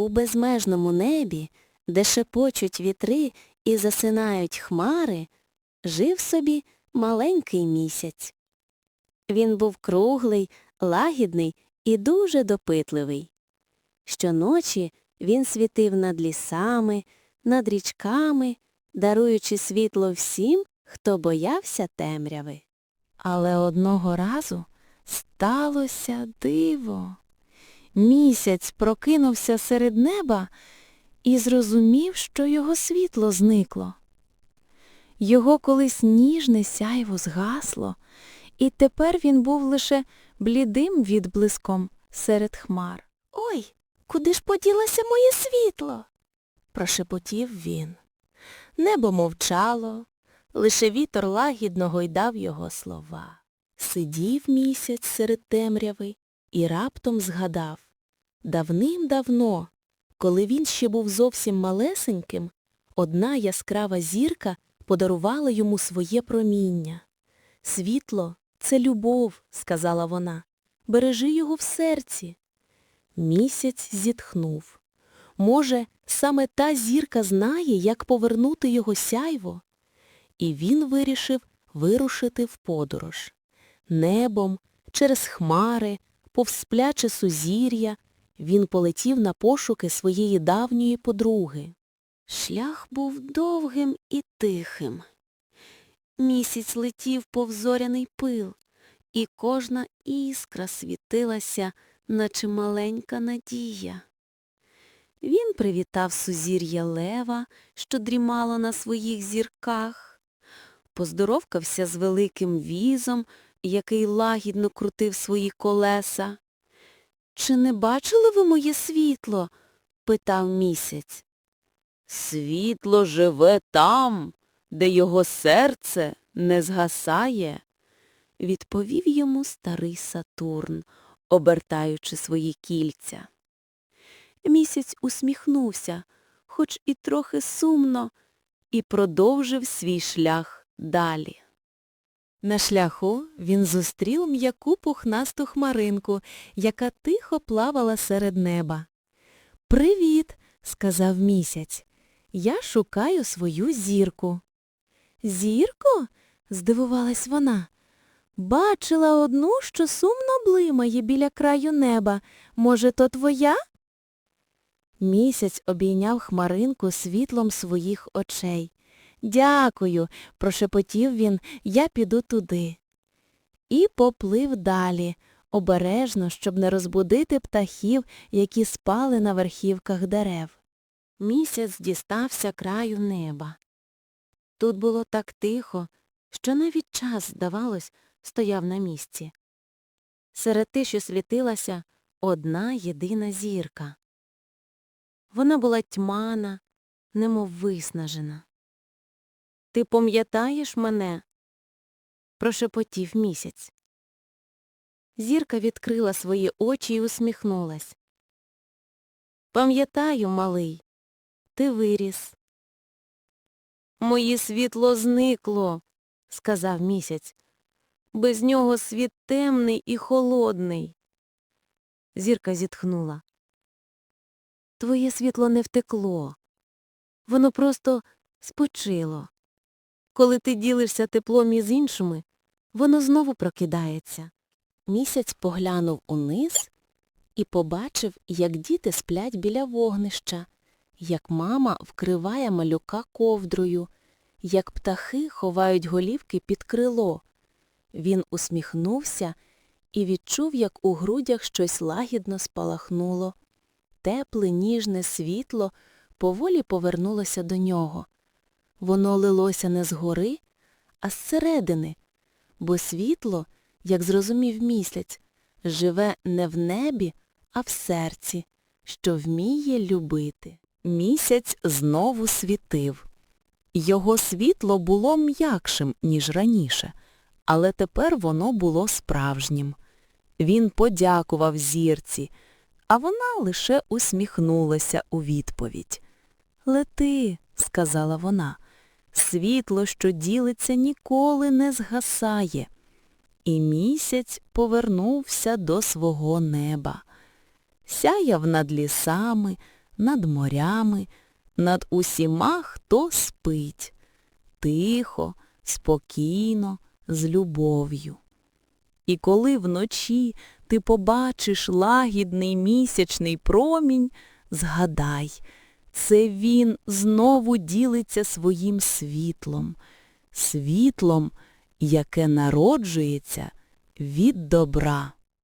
У безмежному небі, де шепочуть вітри і засинають хмари, жив собі маленький місяць. Він був круглий, лагідний і дуже допитливий. Щоночі він світив над лісами, над річками, даруючи світло всім, хто боявся темряви. Але одного разу сталося диво. Місяць прокинувся серед неба і зрозумів, що його світло зникло. Його колись ніжне сяйво згасло, і тепер він був лише блідим відблиском серед хмар. Ой, куди ж поділося моє світло? прошепотів він. Небо мовчало, лише вітер лагідно гойдав його слова. Сидів місяць серед темряви і раптом згадав. Давним-давно, коли він ще був зовсім малесеньким, одна яскрава зірка подарувала йому своє проміння. Світло — це любов, сказала вона. Бережи його в серці. Місяць зітхнув. Може, саме та зірка знає, як повернути його сяйво? І він вирішив вирушити в подорож. Небом, через хмари, повз спляче сузір'я, він полетів на пошуки своєї давньої подруги. Шлях був довгим і тихим. Місяць летів повзоряний пил, і кожна іскра світилася, наче маленька надія. Він привітав сузір'я лева, що дрімало на своїх зірках, поздоровкався з великим візом, який лагідно крутив свої колеса. Чи не бачили ви моє світло? питав місяць. Світло живе там, де його серце не згасає, відповів йому старий Сатурн, обертаючи свої кільця. Місяць усміхнувся, хоч і трохи сумно, і продовжив свій шлях далі. На шляху він зустрів м'яку пухнасту хмаринку, яка тихо плавала серед неба. Привіт, сказав місяць. Я шукаю свою зірку. Зірко? здивувалась вона. Бачила одну, що сумно блимає біля краю неба. Може, то твоя? Місяць обійняв хмаринку світлом своїх очей. Дякую, прошепотів він, я піду туди. І поплив далі, обережно, щоб не розбудити птахів, які спали на верхівках дерев. Місяць дістався краю неба. Тут було так тихо, що навіть час, здавалось, стояв на місці. Серед тиші світилася одна єдина зірка. Вона була тьмана, немов виснажена. Ти пам'ятаєш мене? прошепотів місяць. Зірка відкрила свої очі і усміхнулась. Пам'ятаю, малий, ти виріс. Моє світло зникло, сказав місяць. Без нього світ темний і холодний. Зірка зітхнула. Твоє світло не втекло. Воно просто спочило. Коли ти ділишся теплом із іншими, воно знову прокидається. Місяць поглянув униз і побачив, як діти сплять біля вогнища, як мама вкриває малюка ковдрою, як птахи ховають голівки під крило. Він усміхнувся і відчув, як у грудях щось лагідно спалахнуло. Тепле, ніжне світло поволі повернулося до нього. Воно лилося не згори, а зсередини, бо світло, як зрозумів місяць, живе не в небі, а в серці, що вміє любити. Місяць знову світив. Його світло було м'якшим, ніж раніше, але тепер воно було справжнім. Він подякував зірці, а вона лише усміхнулася у відповідь. Лети, сказала вона, світло, що ділиться, ніколи не згасає. І місяць повернувся до свого неба. Сяяв над лісами, над морями, над усіма, хто спить, тихо, спокійно, з любов'ю. І коли вночі ти побачиш лагідний місячний промінь, згадай, це він знову ділиться своїм світлом, світлом, яке народжується від добра.